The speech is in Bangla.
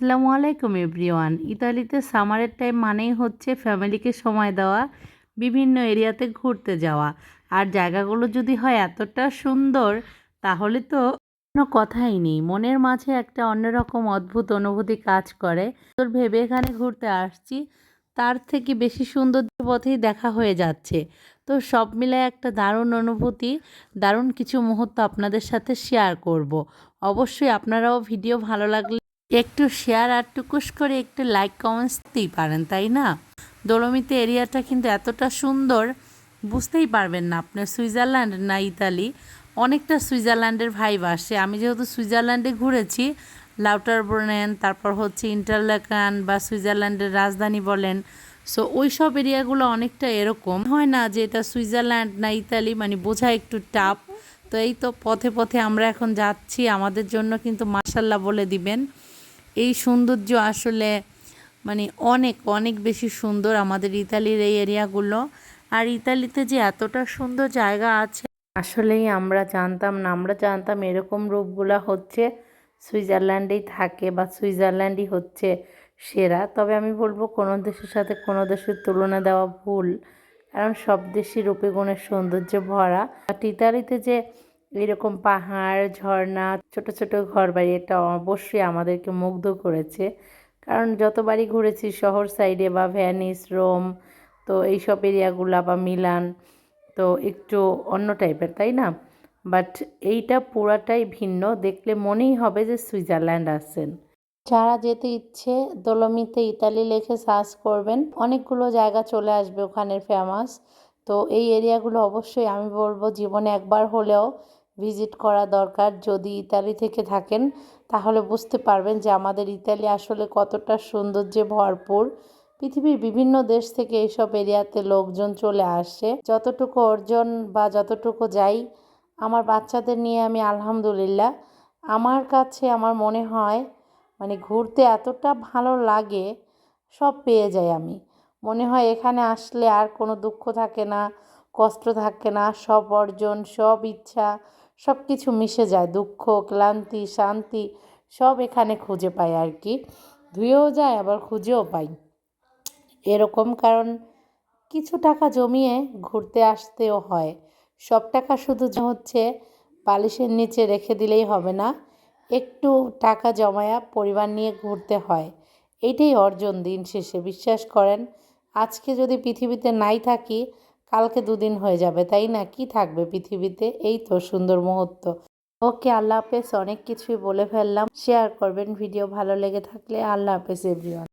আসসালামু আলাইকুম এভরিওয়ান। ইতালিতে সামারের টাইম মানেই হচ্ছে ফ্যামিলিকে সময় দেওয়া, বিভিন্ন এরিয়াতে ঘুরতে যাওয়া। আর জায়গাগুলো যদি হয় এতটা সুন্দর, তাহলে তো কোনো কথাই নেই। মনের মাঝে একটা অন্যরকম অদ্ভুত অনুভূতি কাজ করে। তোর ভেবে এখানে ঘুরতে আসছি। তার থেকে বেশি সুন্দর পথেই দেখা হয়ে যাচ্ছে। তো সব মিলে একটা দারুণ অনুভূতি, দারুণ কিছু মুহূর্ত আপনাদের সাথে শেয়ার করব। অবশ্যই আপনারাও ভিডিও ভালো লাগলে একটু শেয়ার আর টুকুস করে একটু লাইক কমেন্টস দিতেই পারেন, তাই না? দোলমিতে এরিয়াটা কিন্তু এতটা সুন্দর, বুঝতেই পারবেন না আপনার সুইজারল্যান্ড না ইতালি, অনেকটা সুইজারল্যান্ডের ভাইব আসে। আমি যেহেতু সুইজারল্যান্ডে ঘুরেছি লাউটার বলেন তারপর হচ্ছে ইন্টারলেকান বা সুইজারল্যান্ডের রাজধানী বলেন সো ওই সব এরিয়াগুলো অনেকটা এরকম। হয় না যে এটা সুইজারল্যান্ড না ইতালি মানে বোঝা একটু টাফ তো এই তো পথে পথে আমরা এখন যাচ্ছি, আমাদের জন্য কিন্তু মার্শাল্লাহ বলে দিবেন। এই সৌন্দর্য আসলে মানে অনেক অনেক বেশি সুন্দর আমাদের ইতালির এই এরিয়াগুলো। আর ইতালিতে যে এতটা সুন্দর জায়গা আছে, আসলেই আমরা জানতাম না। আমরা জানতাম এরকম রূপগুলো হচ্ছে, সুইজারল্যান্ডেই থাকে বা সুইজারল্যান্ডই হচ্ছে সেরা। তবে আমি বলব কোনো দেশের সাথে কোনো দেশের তুলনা দেওয়া ভুল। কারণ সব দেশই রূপে গুণের সৌন্দর্য ভরা। ইতালিতে যে এরকম পাহাড়, ঝর্ণা, ছোট ছোট ঘরবাড়ি এটা অবশ্যই আমাদেরকে মুগ্ধ করেছে। কারণ যতবারই ঘুরেছি, শহর সাইডে বা ভ্যানিস রোম তো এইসব এরিয়াগুলা বা মিলান তো একটু অন্য টাইপের তাই না? বাট এইটা পুরাটাই ভিন্ন। দেখলে মনেই হবে যে সুইজারল্যান্ড আছেন। যারা যেতে ইচ্ছে দোলমিতে ইতালি লেখে সার্চ করবেন। অনেকগুলো জায়গা চলে আসবে ওখানের ফেমাস তো এই এরিয়াগুলো অবশ্যই আমি বলব জীবনে একবার হলেও ভিজিট করা দরকার। যদি ইতালি থেকে থাকেন, তাহলে বুঝতে পারবেন যে আমাদের ইতালি আসলে কতটা সৌন্দর্যে ভরপুর। পৃথিবীর বিভিন্ন দেশ থেকে এইসব এরিয়াতে লোকজন চলে আসে। যতটুকু অর্জন বা যতটুকু যাই, আমার বাচ্চাদের নিয়ে আমি আলহামদুলিল্লাহ, আমার কাছে আমার মনে হয় মানে ঘুরতে এতটা ভালো লাগে, সব পেয়ে যাই আমি। মনে হয় এখানে আসলে আর কোনো দুঃখ থাকে না, কষ্ট থাকে না, সব অর্জন, সব ইচ্ছা সব কিছু মিশে যায়, দুঃখ, ক্লান্তি, শান্তি, সব এখানে খুঁজে পাই আর কি। ধুয়েও যায়, আবার খুঁজেও পাই। এরকম কারণ কিছু টাকা জমিয়ে ঘুরতে আসতেও হয়। সব টাকা শুধু হচ্ছে, বালিশের নিচে রেখে দিলেই হবে না। একটু টাকা জমায়া পরিবার নিয়ে ঘুরতে হয়। এইটাই অর্জন দিন শেষে, বিশ্বাস করেন। আজকে যদি পৃথিবীতে নাই থাকি কালকে দুদিন হয়ে যাবে, তাই না? কি থাকবে পৃথিবীতে? এই তো সুন্দর মুহূর্ত। ওকে, আল্লাহ হাফেজ, অনেক কিছুই বলে ফেললাম। শেয়ার করবেন ভিডিও ভালো লেগে থাকলে। আল্লাহ হাফেজ এভরিওয়ান